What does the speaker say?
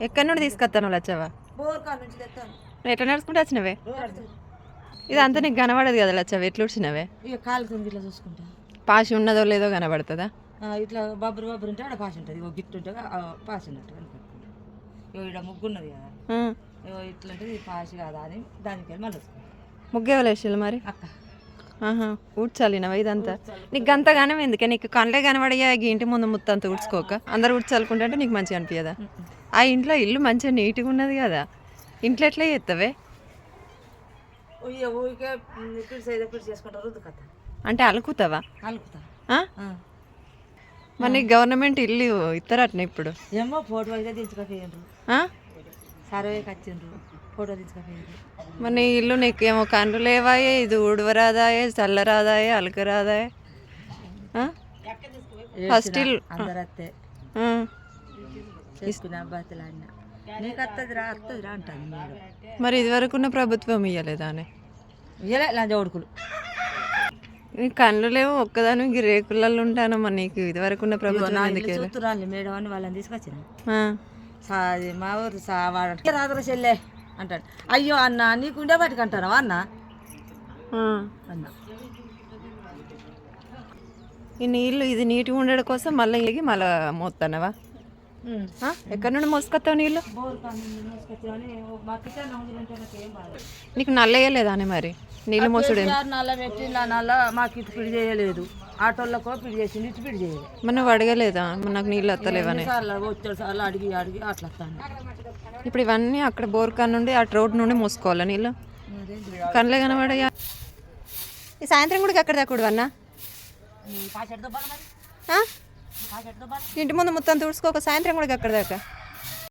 ఎక్కడి నుండి తీసుకొస్తాను లచ్చవా నువ్వు ఎట్లా నడుచుకుంటూ వచ్చినవే? ఇదంతా నీకు కనబడదు కదా లచ్చవ ఎట్లా ఉడిచినవే ఇక కాలుతుంది ఇట్లా చూసుకుంటా. పాసి ఉన్నదో లేదో కనబడుతుందా? ఇట్లా బబ్బరు బబ్బరు ఉంటే ఆడ ఉంటుంది. గిట్టు ఉంటే ఉన్నట్టు ఇక్కడ కదా. ఆ. ఇగో ఇట్లా ఉంటుంది ఇది పాస్ కాదా అని దానికి వెళ్ళి మళ్ళీ ముగ్గేవాళ్ళు మరి? అక్క. ఆహా ఊడ్చాలినవా ఇదంతా? నీకు అంత గానం ఎందుకే నీకు కళ్ళే కనబడయ్యా ఇంటి ముందు ముత్తంత ఊడ్చుకోక. అందరు ఊడ్చాలనుకుంటే నీకు మంచిగా అనిపించదా ఆ ఇంట్లో ఇల్లు మంచిగా నీట్గా ఉన్నది కదా. ఇంట్లో ఎట్లా చేస్తావే ఊరికే అంటే అలుకుతావా? కలుపుతా ఆ? మరి గవర్నమెంట్ ఇల్లు ఇస్తారట్న ఇప్పుడు? ఏమో ఫోటో అయితే దించుకపోయిండ్రు. ఆ? సర్వేకి వచ్చిండ్రు ఫోటో దించుకపోయిండ్రు. మరి నీ ఇల్లు నీకేమో కండ్లు లేవాయే ఇది ఊడవరాదాయే చల్లరాదాయే అలకరాదాయే. ఆ? ఫస్ట్ ఇల్లు. అందరు అత్తే ఆ. చేసుకున్న అబ్బాతులు అన్న నీకు అత్తదిరా అత్తదిరా అంటాను మేడం. మరి ఇదివరకున్న ప్రభుత్వం ఇవ్వలేదా అని? ఇయ్యలే లంజ ఉడుకులు నీ కళ్ళు లేవు ఒక్కదాని ఈ రేకులలో ఉంటాను మరి నీకు? ఇదివరకున్న ప్రభుత్వం ఎందుకు మేడం అని వాళ్ళని తీసుకొచ్చిన. ఆ. సా అది మా ఊరు సా వాడు రాత్రి చెల్లె అంటాడు. అయ్యో అన్న నీకు ఉండే బయటకు అంటారా అన్న? ఆ. అన్న. ఈ నీళ్ళు ఇది నీట్గా ఉండడం కోసం మళ్ళీ ఇగి మళ్ళీ మోస్తానవా ఆ? ఎక్కడి నుండి మోసుకొస్తావు నీళ్ళు? నాకు ఏం బాధ నీకు నల్లయ్యలేదా అని మరి? నీళ్ళు మోసుడు కేసీఆర్ నల్ల పెట్టి నా నల్ల మాకు ఇటు పిడి చేయలేదు. ఆటోళ్ళకో పిడి చేసింది ఇటు పిడి చేయలేదు. మరి నువ్వు అడగలేదా? నాకు నీళ్ళు వస్తలేవని? సార్లు వచ్చాడు సార్లు అడిగి అడిగి అట్లా వస్తాను ఇప్పుడు ఇవన్నీ అక్కడ బోర్కా నుండి అటు రోడ్ నుండి మోసుకోవాలా నీళ్ళు? కళ్ళే కనబడయ్యా ఈ సాయంత్రం కూడా ఎక్కడ దాకుడు అన్న ఇంటి ముందు మొత్తం తుడుచుకోక సాయంత్రం కూడా ఎక్కడ దాకా.